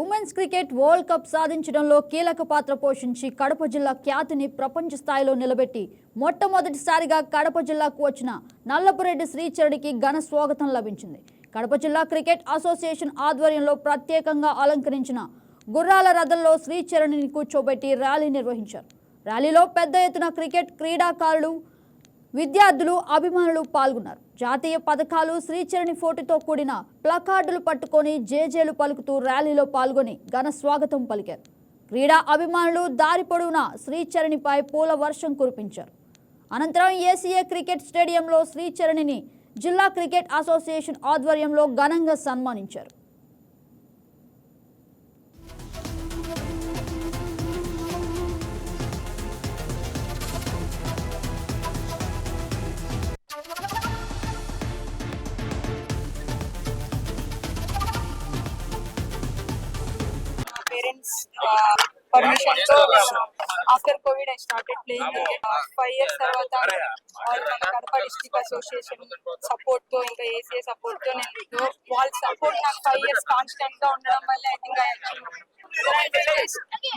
Women's cricket world cup సాధించడంలో కీలక పాత్ర పోషించి కడప జిల్లా ఖ్యాతిని ప్రపంచ స్థాయిలో నిలబెట్టి మొట్టమొదటిసారిగా కడప జిల్లాకు వచ్చిన నల్లపురెడ్డి శ్రీచరుడికి ఘన స్వాగతం లభించింది. కడప జిల్లా క్రికెట్ అసోసియేషన్ ఆధ్వర్యంలో ప్రత్యేకంగా అలంకరించిన గుర్రాల రథంలో శ్రీచరణిని కూర్చోబెట్టి ర్యాలీ నిర్వహించారు. ర్యాలీలో పెద్ద ఎత్తున క్రికెట్ క్రీడాకారులు విద్యార్థులు అభిమానులు పాల్గొన్నారు. జాతీయ పథకాలు శ్రీచరణి ఫోటోతో కూడిన ప్లకార్డులు పట్టుకొని జేజేలు పలుకుతూ ర్యాలీలో పాల్గొని ఘన స్వాగతం పలికారు. క్రీడా అభిమానులు దారి పొడవునా శ్రీచరణిపై పూల వర్షం కురిపించారు. అనంతరం ఏసీఏ క్రికెట్ స్టేడియంలో శ్రీచరణిని జిల్లా క్రికెట్ అసోసియేషన్ ఆధ్వర్యంలో ఘనంగా సన్మానించారు. పర్మిషన్తో after Covid I started playing five years తర్వాత మన కడప డిస్ట్రిక్ట్ అసోసియేషన్ సపోర్ట్తో ఇంకా ఏసీఏ సపోర్ట్తో నేను వాళ్ళ సపోర్ట్ నాకు ఫైవ్ ఇయర్స్ కాన్స్టెంట్గా ఉండడం వల్ల I think I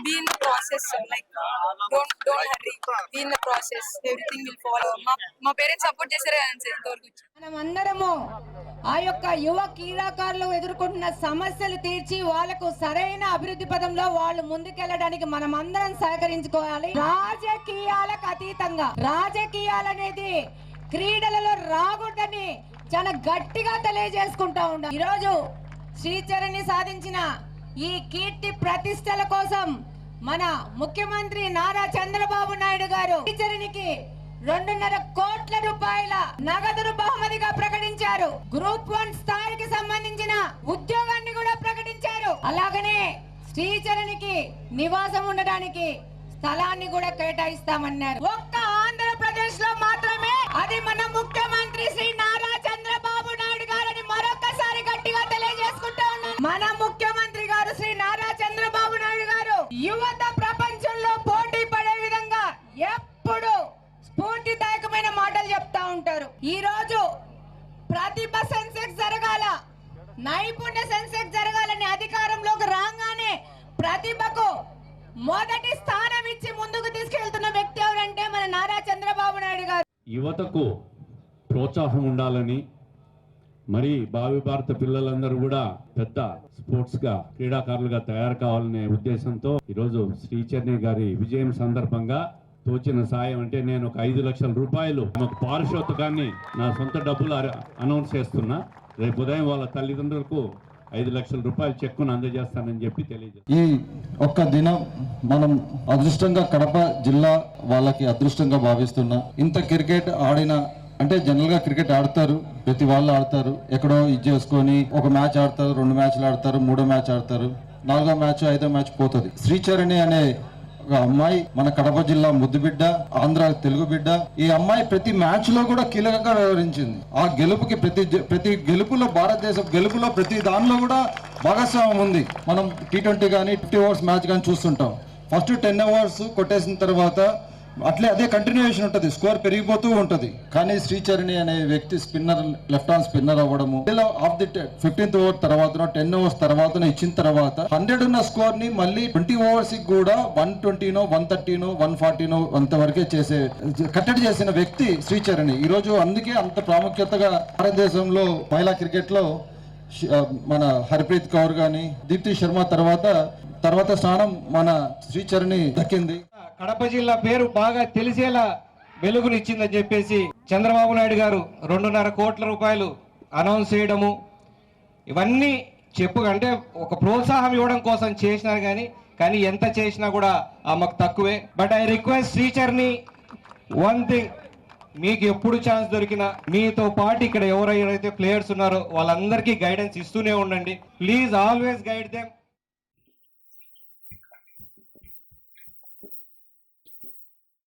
be in the process like don't don't hurry be in the process everything will follow మా మా పేరెంట్స్ సపోర్ట్ చేశారు కదా సార్ ఇంతవరకు మనం అందరము ఆ యొక్క యువ క్రీడాకారులు ఎదుర్కొంటున్న సమస్యలు తీర్చి వాళ్ళకు సరైన అభివృద్ధి పదంలో వాళ్ళు ముందుకెళ్ళడానికి మనం అందరం సహకరించుకోవాలి. రాజకీయాలకు అతీతంగా. రాజకీయాలు అనేది క్రీడలలో రాకూడదని చాలా గట్టిగా తెలియజేసుకుంటా ఉండాలి. ఈరోజు శ్రీచరణి సాధించిన ఈ కీర్తి ప్రతిష్టల కోసం మన ముఖ్యమంత్రి నారా చంద్రబాబు నాయుడు గారు శ్రీచరణికి రెండున్నర కోట్ల రూపాయల నగదును బహుమతిగా ప్రకటించారు. గ్రూప్ వన్ స్థాయికి సంబంధించిన ఉద్యోగాన్ని కూడా ప్రకటించారు. అలాగనే శ్రీచరణికి నివాసం ఉండడానికి స్థలాన్ని కూడా కేటాయిస్తామన్నారు. ఒక్క యువత ప్రపంచంలో పోటీ పడే విధంగా ఎప్పుడు స్ఫూర్తిదాయకమైన మాటలు చెప్తా ఉంటారు. ఈ రోజు ప్రతిభ సెన్సెక్స్ జరగాల. నైపుణ్య సెన్సెక్స్ జరగాలని అధికారంలోకి రాగానే ప్రతిభకు మొదటి స్థానం ఇచ్చి ముందుకు తీసుకెళ్తున్న వ్యక్తి ఎవరంటే మన నారా చంద్రబాబు నాయుడు గారు. యువతకు ప్రోత్సాహం ఉండాలని మరి భావి భారత పిల్లలందరూ కూడా పెద్ద స్పోర్ట్స్గా క్రీడాకారులుగా తయారు కావాలనే ఉద్దేశంతో ఈరోజు శ్రీచర్ని గారి విజయం సందర్భంగా తోచిన సాయం అంటే నేను ఒక ఐదు లక్షల రూపాయలు ఒక పారితోషికాన్ని నా సొంత డబ్బులు అనౌన్స్ చేస్తున్నా. రేపు ఉదయం వాళ్ళ తల్లిదండ్రులకు ఐదు లక్షల రూపాయల చెక్కును అందజేస్తానని చెప్పి తెలియదు ఈ ఒక్క దినం మనం అదృష్టంగా కడప జిల్లా వాళ్ళకి అదృష్టంగా భావిస్తున్నా. ఇంత క్రికెట్ ఆడిన అంటే జనరల్గా క్రికెట్ ఆడతారు ప్రతి వాళ్ళు ఆడతారు. ఎక్కడో ఇది చేసుకొని ఒక మ్యాచ్ ఆడతారు రెండు మ్యాచ్లు ఆడతారు మూడో మ్యాచ్ ఆడతారు. నాలుగో మ్యాచ్ ఐదో మ్యాచ్ పోతుంది. శ్రీచరణి అనే ఒక అమ్మాయి మన కడప జిల్లా ముద్దు బిడ్డ ఆంధ్ర తెలుగు బిడ్డ. ఈ అమ్మాయి ప్రతి మ్యాచ్లో కూడా కీలకంగా వ్యవహరించింది. ఆ గెలుపుకి ప్రతి ప్రతి గెలుపులో భారతదేశం గెలుపులో ప్రతి దానిలో కూడా భాగస్వామ్యం ఉంది. మనం టీ ట్వంటీ కానీ ఫిఫ్టీ ఓవర్స్ మ్యాచ్ కానీ చూస్తుంటాం. ఫస్ట్ టెన్ అవర్స్ కొట్టేసిన తర్వాత అట్లే అదే కంటిన్యూషన్ ఉంటుంది. స్కోర్ పెరిగిపోతూ ఉంటుంది. కానీ శ్రీచరణి అనే వ్యక్తి స్పిన్నర్ లెఫ్ట్ ఆన్ స్పిన్నర్ అవ్వడము ఆఫ్ ది ఫిఫ్టీన్త్ ఓవర్ తర్వాత టెన్ ఓవర్స్ తర్వాత ఇచ్చిన తర్వాత హండ్రెడ్ ఉన్న స్కోర్ని మళ్ళీ ట్వంటీ ఓవర్స్కి కూడా వన్ ట్వంటీనో వన్ థర్టీనో వన్ ఫార్టీనో అంత వరకే చేసే కట్టడి చేసిన వ్యక్తి శ్రీచరణి. ఈ రోజు అందుకే అంత ప్రాముఖ్యతగా భారతదేశంలో మహిళా క్రికెట్లో మన హర్ప్రీత్ కౌర్ గాని దీప్తి శర్మ తర్వాత తర్వాత స్థానం మన శ్రీచరణి దక్కింది. కడప జిల్లా పేరు బాగా తెలిసేలా వెలుగునిచ్చిందని చెప్పేసి చంద్రబాబు నాయుడు గారు రెండున్నర కోట్ల రూపాయలు అనౌన్స్ చేయడము ఇవన్నీ చెప్పు అంటే ఒక ప్రోత్సాహం ఇవ్వడం కోసం చేసినారు కానీ కానీ ఎంత చేసినా కూడా ఆమెకు తక్కువే. బట్ ఐ రిక్వెస్ట్ టీచర్ని వన్ థింగ్ మీకు ఎప్పుడు ఛాన్స్ దొరికినా మీతో పాటు ఇక్కడ ఎవరైతే ప్లేయర్స్ ఉన్నారో వాళ్ళందరికీ గైడెన్స్ ఇస్తూనే ఉండండి. Please always guide them